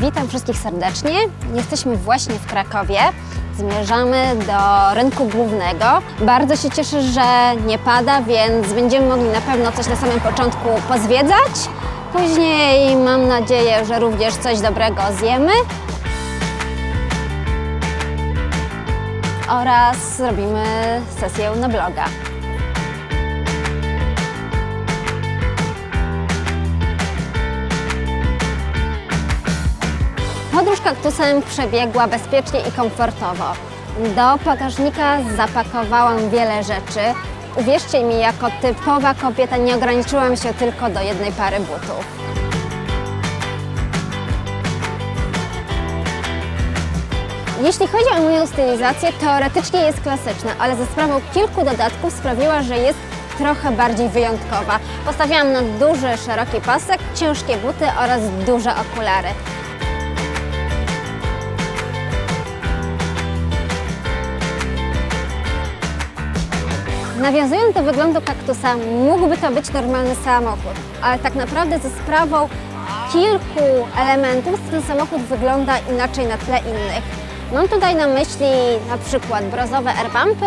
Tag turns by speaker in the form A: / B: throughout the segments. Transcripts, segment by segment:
A: Witam wszystkich serdecznie. Jesteśmy właśnie w Krakowie. Zmierzamy do rynku głównego. Bardzo się cieszę, że nie pada, więc będziemy mogli na pewno coś na samym początku pozwiedzać. Później mam nadzieję, że również coś dobrego zjemy. Oraz zrobimy sesję na bloga. Podróż kaktusem przebiegła bezpiecznie i komfortowo. Do bagażnika zapakowałam wiele rzeczy. Uwierzcie mi, jako typowa kobieta nie ograniczyłam się tylko do jednej pary butów. Jeśli chodzi o moją stylizację, teoretycznie jest klasyczna, ale za sprawą kilku dodatków sprawiła, że jest trochę bardziej wyjątkowa. Postawiłam na duży, szeroki pasek, ciężkie buty oraz duże okulary. Nawiązując do wyglądu kaktusa, mógłby to być normalny samochód, ale tak naprawdę ze sprawą kilku elementów ten samochód wygląda inaczej na tle innych. Mam tutaj na myśli na przykład brązowe airbumpy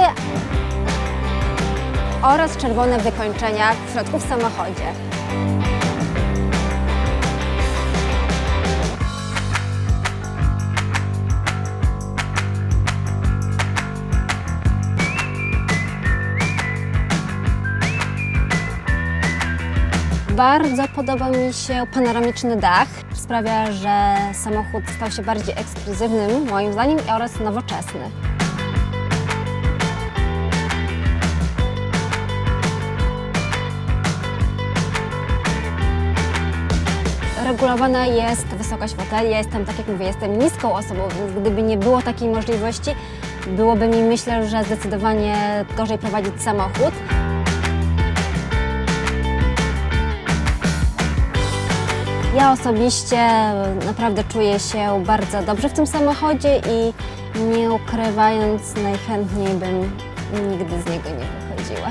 A: oraz czerwone wykończenia w środku w samochodzie. Bardzo podoba mi się panoramiczny dach. Sprawia, że samochód stał się bardziej ekskluzywnym, moim zdaniem, oraz nowoczesny. Regulowana jest wysokość foteli. Ja jestem, tak jak mówię, jestem niską osobą, więc gdyby nie było takiej możliwości, byłoby mi, myślę, że zdecydowanie gorzej prowadzić samochód. Ja osobiście naprawdę czuję się bardzo dobrze w tym samochodzie i nie ukrywając, najchętniej bym nigdy z niego nie wychodziła.